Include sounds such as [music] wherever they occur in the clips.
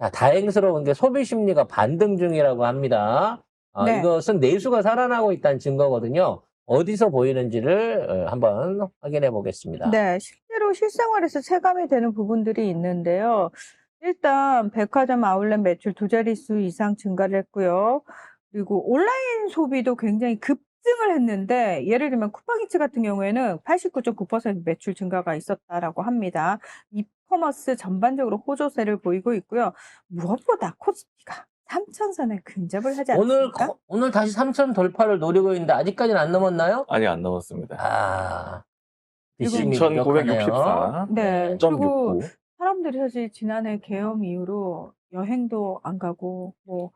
자, 다행스러운 게 소비 심리가 반등 중이라고 합니다. 아, 네. 이것은 내수가 살아나고 있다는 증거거든요. 어디서 보이는지를 어, 한번 확인해 보겠습니다. 네, 실제로 실생활에서 체감이 되는 부분들이 있는데요. 일단 백화점 아울렛 매출 두 자릿수 이상 증가를 했고요. 그리고 온라인 소비도 굉장히 급증을 했는데 예를 들면 쿠팡이츠 같은 경우에는 89.9% 매출 증가가 있었다라고 합니다. 이 커머스 전반적으로 호조세를 보이고 있고요. 무엇보다 코스피가 3천선에 근접을 하지 않습니까? 오늘 거- 오늘 다시 3천 돌파를 노리고 있는데 아직까지는 안 넘었나요? 아니 안 넘었습니다. 아, 그리고 뒷심이 부족하네요. 2,964. 네, 점 그리고 69. 사람들이 사실 지난해 계엄 이후로 여행도 안 가고 뭐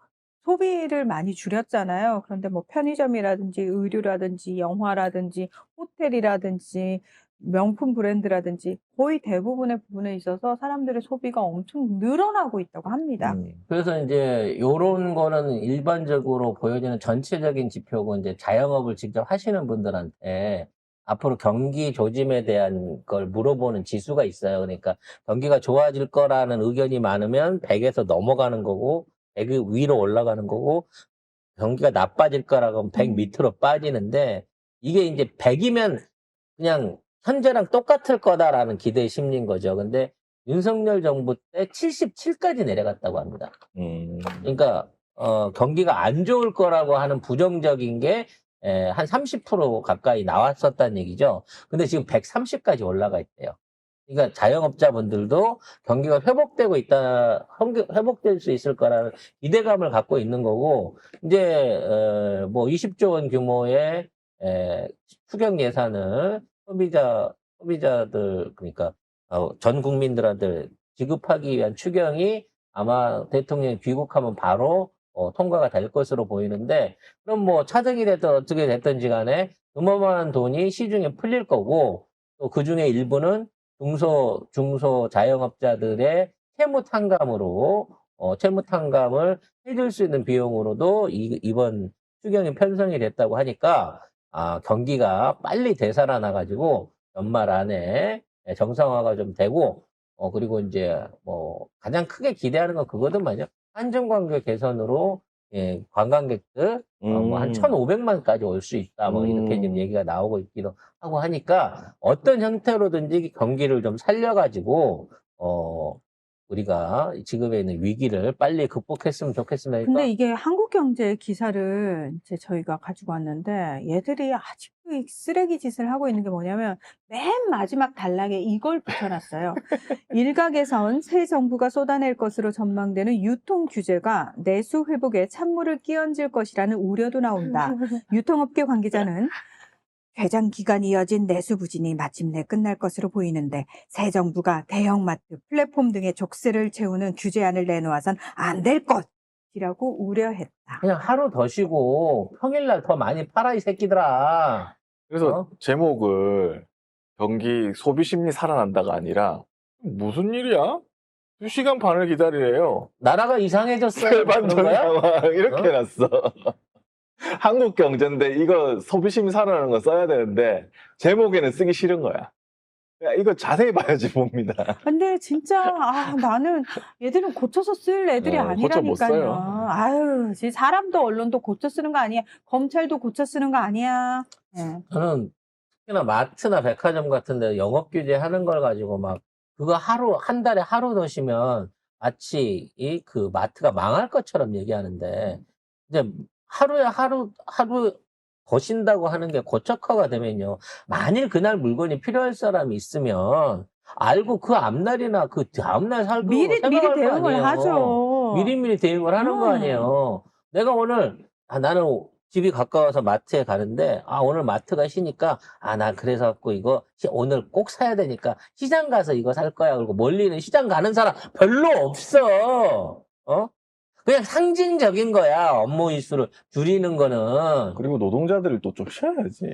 소비를 많이 줄였잖아요. 그런데 뭐 편의점이라든지 의류라든지 영화라든지 호텔이라든지 명품 브랜드라든지 거의 대부분의 부분에 있어서 사람들의 소비가 엄청 늘어나고 있다고 합니다. 음. 그래서 이제 요런 거는 일반적으로 보여지는 전체적인 지표고 이제 자영업을 직접 하시는 분들한테 앞으로 경기 조짐에 대한 걸 물어보는 지수가 있어요. 그러니까 경기가 좋아질 거라는 의견이 많으면 100에서 넘어가는 거고 100 위로 올라가는 거고 경기가 나빠질 거라고 하면 100 음. 밑으로 빠지는데 이게 이제 100이면 그냥 현재랑 똑같을 거다라는 기대 심리인 거죠. 근데 윤석열 정부 때 77까지 내려갔다고 합니다. 음. 그러니까 어, 경기가 안 좋을 거라고 하는 부정적인 게 에, 한30% 가까이 나왔었다는 얘기죠. 근데 지금 130까지 올라가 있대요. 그러니까 자영업자분들도 경기가 회복되고 있다, 회복- 회복될 수 있을 거라는 기대감을 갖고 있는 거고, 이제, 어, 뭐 20조 원 규모의 에, 추경 예산을 소비자, 소비자들, 그러니까 어, 전 국민들한테 지급하기 위한 추경이 아마 대통령이 귀국하면 바로 어, 통과가 될 것으로 보이는데 그럼 뭐 차득이 됐든 어떻게 됐든지 간에 어마어마한 돈이 시중에 풀릴 거고 또 그 중에 일부는 중소 중소 자영업자들의 채무 탕감으로 어, 채무 탕감을 해줄 수 있는 비용으로도 이, 이번 추경이 편성이 됐다고 하니까 아, 경기가 빨리 되살아나 가지고 연말 안에 정상화가 좀 되고 어 그리고 이제 뭐 가장 크게 기대하는 건 그거든만요. 한중 관계 개선으로 예, 관광객들 어, 뭐한 음. 1,500만까지 올 수 있다. 뭐 이렇게 음. 지금 얘기가 나오고 있기도 하고 하니까 어떤 형태로든지 경기를 좀 살려가지고 어 우리가 지금에 있는 위기를 빨리 극복했으면 좋겠습니다. 근데 이게 한국경제 기사를 이제 저희가 가지고 왔는데 얘들이 아직도 이 쓰레기 짓을 하고 있는 게 뭐냐면 맨 마지막 단락에 이걸 붙여놨어요. [laughs] 일각에선 새 정부가 쏟아낼 것으로 전망되는 유통 규제가 내수 회복에 찬물을 끼얹을 것이라는 우려도 나온다. [laughs] 유통업계 관계자는 개장 기간이 이어진 내수 부진이 마침내 끝날 것으로 보이는데 새 정부가 대형마트, 플랫폼 등의 족쇄를 채우는 규제안을 내놓아선 안 될 것이라고 우려했다. 그냥 하루 더 쉬고 평일날 더 많이 팔아 이 새끼들아. 그래서 어? 제목을 경기 소비 심리 살아난다가 아니라 무슨 일이야? 두 시간 반을 기다리래요. 나라가 이상해졌어요. 거야? 상황 이렇게 어? 해놨어. 한국 경제인데 이거 소비 심리 살아나는 거 써야 되는데 제목에는 쓰기 싫은 거야. 야, 이거 자세히 봐야지 봅니다. 근데 진짜 아, 나는 얘들은 고쳐서 쓸 애들이 어, 고쳐 못 아니라니까요. 써요. 아유, 진짜 사람도 언론도 고쳐 쓰는 거 아니야. 검찰도 고쳐 쓰는 거 아니야. 예. 저는 특히나 마트나 백화점 같은 데 영업 규제 하는 걸 가지고 막 그거 하루 한 달에 하루 더 쉬면 마치 이 그 마트가 망할 것처럼 얘기하는데 이제 하루에 하루 하루 더 쉰다고 하는 게 고착화가 되면요. 만일 그날 물건이 필요할 사람이 있으면 알고 그 앞날이나 그 다음날 살고 미리 미리 거 대응을. 하죠. 미리미리 대응을 하는 거 음. 아니에요. 내가 오늘 아, 나는 집이 가까워서 마트에 가는데 아 오늘 마트가 쉬니까 아나 그래서 갖고 이거 시- 오늘 꼭 사야 되니까 시장 가서 이거 살 거야. 그리고 멀리는 시장 가는 사람 별로 없어. 어? 그냥 상징적인 거야. 업무 일수를 줄이는 거는. 그리고 노동자들을 또 좀 쉬어야지.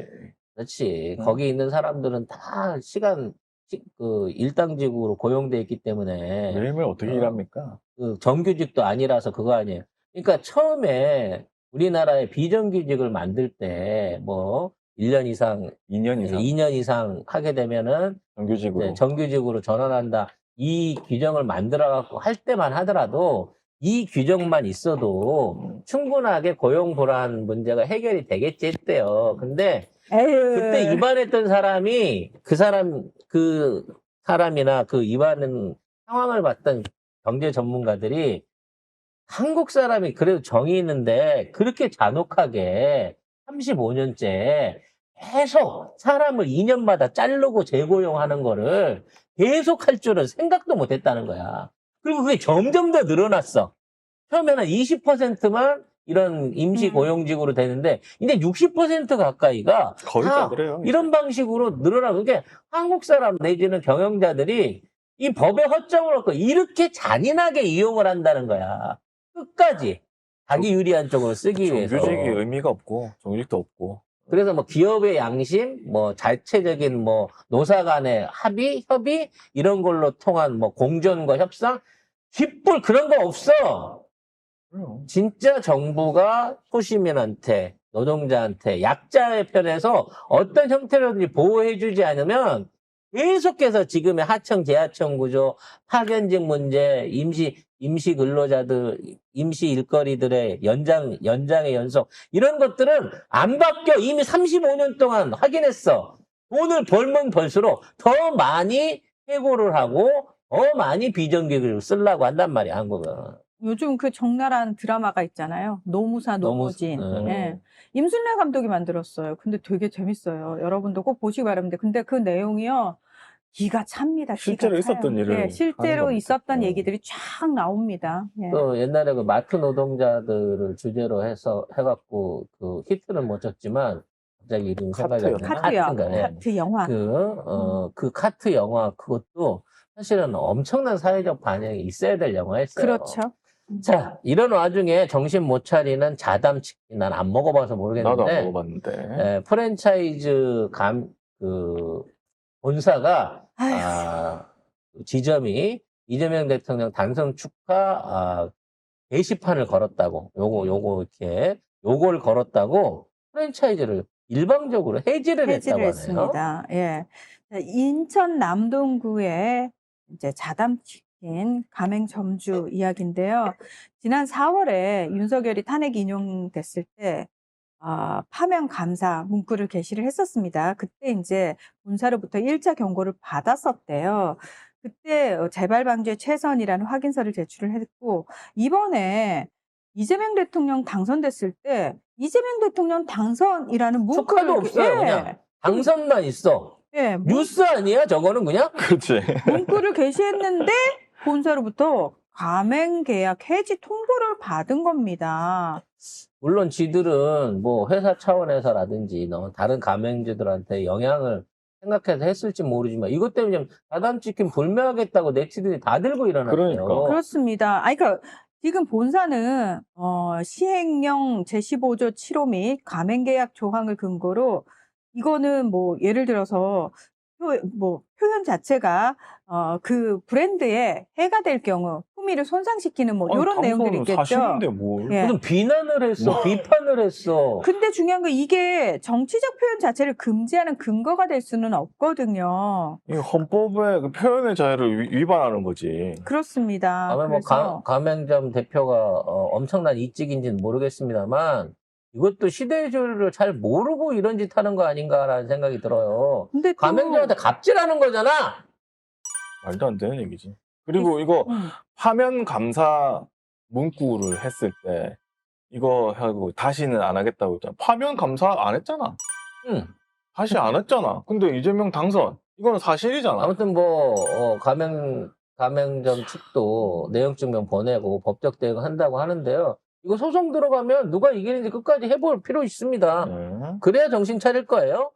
그렇지. 음. 거기 있는 사람들은 다 시간 시- 그 일당직으로 고용돼 있기 때문에 매일매일 어떻게 어. 일합니까? 그 정규직도 아니라서 그거 아니에요. 그러니까 처음에 우리나라의 비정규직을 만들 때 뭐 1년 이상, 2년 이상 2년 이상 하게 되면은 정규직으로. 정규직으로 전환한다. 이 규정을 만들어 갖고 할 때만 하더라도 이 규정만 있어도 충분하게 고용 불안 문제가 해결이 되겠지 했대요. 근데 에휴. 그때 입안했던 사람이 그 사람 그 사람이나 그 입안은 상황을 봤던 경제 전문가들이 한국 사람이 그래도 정이 있는데 그렇게 잔혹하게 35년째 계속 사람을 2년마다 자르고 재고용하는 거를 계속 할 줄은 생각도 못 했다는 거야. 그리고 그게 점점 더 늘어났어. 처음에는 20%만 이런 임시 음. 고용직으로 되는데 이제 60% 가까이가 거의 다다 그래요. 이런 방식으로 늘어나고 게 한국 사람 내지는 경영자들이 이 법의 허점을 얻고 이렇게 잔인하게 이용을 한다는 거야. 끝까지 자기 유리한 쪽으로 쓰기 위해서. 정규직이 의미가 없고 정규직도 없고 그래서 뭐 기업의 양심, 뭐 자체적인 뭐 노사 간의 합의, 협의 이런 걸로 통한 뭐 공존과 협상, 깃불 그런 거 없어. 진짜 정부가 소시민한테 노동자한테 약자의 편에서 어떤 형태로든지 보호해주지 않으면 계속해서 지금의 하청 재하청 구조, 파견직 문제, 임시 임시 근로자들, 임시 일거리들의 연장 연장의 연속 이런 것들은 안 바뀌어 이미 35년 동안 확인했어. 돈을 벌면 벌수록 더 많이 해고를 하고 더 많이 비정규직을 쓰려고 한단 말이야 한국은. 요즘 그 적나라한 드라마가 있잖아요. 노무사 노무진. 너무- 네. 예. 임순례 감독이 만들었어요. 근데 되게 재밌어요. 여러분도 꼭 보시기 바랍니다. 근데 그 내용이요. 기가 찹니다. 기가 실제로. 있었던 일을 예, 하는 실제로. 있었던 어. 얘기들이 쫙 나옵니다. 예. 또 옛날에 그 마트 노동자들을 주제로 해서 해갖고 그 히트는 못 쳤지만 갑자기 이름 생각이 안. 나네. 카트요. 카트인가, 예. 카트 영화. 그, 어, 그 카트 영화 그것도 사실은 엄청난 사회적 반영이 있어야 될 영화였어요. 그렇죠. 자, 이런 와중에 정신 못 차리는 자담 치킨 난 안 먹어봐서 나도 모르겠는데 안 먹어봤는데 에, 프랜차이즈 감, 그, 본사가. 아, 지점이 이재명 대통령 당선 축하, 아, 게시판을 걸었다고, 요거, 요거, 이렇게, 요걸 걸었다고 프랜차이즈를 일방적으로 해지를, 해지를 했다고 하네요. 했습니다. 예. 자, 인천 남동구의 이제 자담치킨 가맹점주 이야기인데요. 지난 4월에 윤석열이 탄핵 인용됐을 때 아, 파면 감사 문구를 게시를 했었습니다. 그때 이제 본사로부터 1차 경고를 받았었대요. 그때 어, 재발 방지에 최선이라는 확인서를 제출을 했고 이번에 이재명 대통령 당선됐을 때 이재명 대통령 당선이라는 문구를 축하도 없어요, 그냥. 당선만 있어. 예, 문- 뉴스 아니야? 저거는 그냥? 그렇지 문구를 게시했는데 본사로부터 가맹 계약 해지 통보를 받은 겁니다. 물론 지들은 뭐 회사 차원에서라든지 너 다른 가맹주들한테 영향을 생각해서 했을지 모르지만 이것 때문에 지금 자담치킨 불매하겠다고 네티즌이 다 들고 일어났어요. 그러니까. 그렇습니다. 아니, 그러니까 지금 본사는 어, 시행령 제15조 7호 및 가맹계약 조항을 근거로 이거는 뭐 예를 들어서 표, 뭐 표현 자체가 어, 그 브랜드에 해가 될 경우 품위를 손상시키는 뭐 아니, 이런 내용들이 있겠죠. 사실인데 뭘 예. 무슨 비난을 했어, 뭐. 비판을 했어. 근데 중요한 건 이게 정치적 표현 자체를 금지하는 근거가 될 수는 없거든요. 이 헌법의 그 표현의 자유를 위- 위반하는 거지 그렇습니다. 다음에 뭐 가, 가맹점 대표가 어, 엄청난 이직인지는 모르겠습니다만 이것도 시대의 조류를 잘 모르고 이런 짓 하는 거 아닌가라는 생각이 들어요. 근데 또- 가맹점한테 갑질하는 거잖아. 말도 안 되는 얘기지 그리고 이거 음. 파면 감사 문구를 했을 때 이거 하고 다시는 안 하겠다고 했잖아 파면 감사 안 했잖아 응. 다시 안 했잖아 근데 이재명 당선 이거는 사실이잖아 아무튼 뭐 어, 가맹 가맹점 측도 내용 증명 보내고 법적 대응 한다고 하는데요. 이거 소송 들어가면 누가 이기는지 끝까지 해볼 필요 있습니다. 네. 그래야 정신 차릴 거예요.